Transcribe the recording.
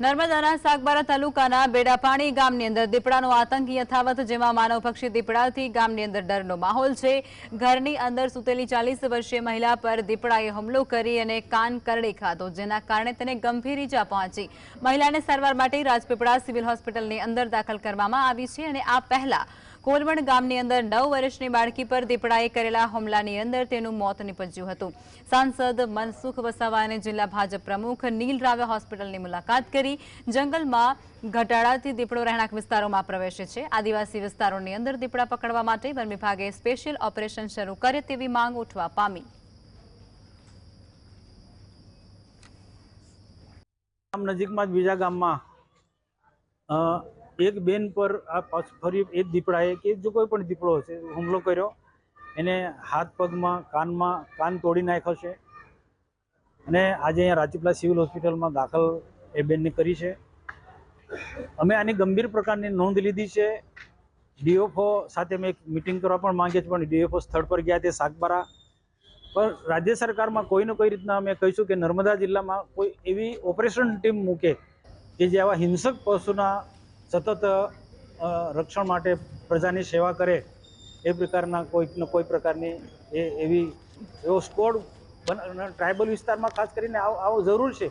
નર્મદાના સાગબારા તાલુકાના બેડાપાણી ગામની અંદર દીપડાનો આતંક યથાવત, જેમાં માનવપક્ષી દીપડાથી ગામની અંદર ડરનો માહોલ છે. ઘરની અંદર સૂતેલી ચાલીસ વર્ષીય મહિલા પર દીપડાએ હુમલો કરી અને કાન કરડી ખાધો, જેના કારણે તેને ગંભીર ઈજા પહોંચી. મહિલાને સારવાર માટે રાજપીપળા સિવિલ હોસ્પિટલની અંદર દાખલ કરવામાં આવી છે અને આ પહેલા કોલવણ ગામની અંદર નવ વર્ષની બાળકી પર દીપડાએ કરેલા હુમલાની અંદર તેનું મોત નીપજ્યું હતું. સાંસદ મનસુખ વસાવા અને જિલ્લા ભાજપ પ્રમુખ નીલ રાવે હોસ્પિટલની મુલાકાત કરી. જંગલમાં ઘટાડાથી દીપડો રહેણાંક વિસ્તારોમાં પ્રવેશે છે. આદિવાસી વિસ્તારોની અંદર દીપડા પકડવા માટે વન વિભાગે સ્પેશિયલ ઓપરેશન શરૂ કરે તેવી માંગ ઉઠવા પામી. ગામ નજીકમાં જ બીજા ગામમાં એક બેન પર આ પાછું ફરી એક દીપડાએ કે જો કોઈ પણ દીપડો હશે, હુમલો કર્યો, એને હાથ, પગમાં, કાનમાં કાન તોડી નાખ્યો છે. અને આજે અહીંયા રાજપીપળા સિવિલ હોસ્પિટલમાં દાખલ એ બેનને કરી છે. અમે આની ગંભીર પ્રકારની નોંધ લીધી છે. ડીઓફઓ સાથે અમે એક મિટિંગ કરવા પણ માંગીએ છીએ, પણ ડીએફઓ સ્થળ પર ગયા તે સાગબારા. પણ રાજ્ય સરકારમાં કોઈને કોઈ રીતના અમે કહીશું કે નર્મદા જિલ્લામાં કોઈ એવી ઓપરેશન ટીમ મૂકે કે જે આવા હિંસક પશુના સતત રક્ષણ માટે પ્રજાની સેવા કરે એ પ્રકારના કોઈક ને કોઈ પ્રકારની એ એવી એવો સ્કોડ ટ્રાઇબલ વિસ્તારમાં ખાસ કરીને આવો આવો જરૂર છે.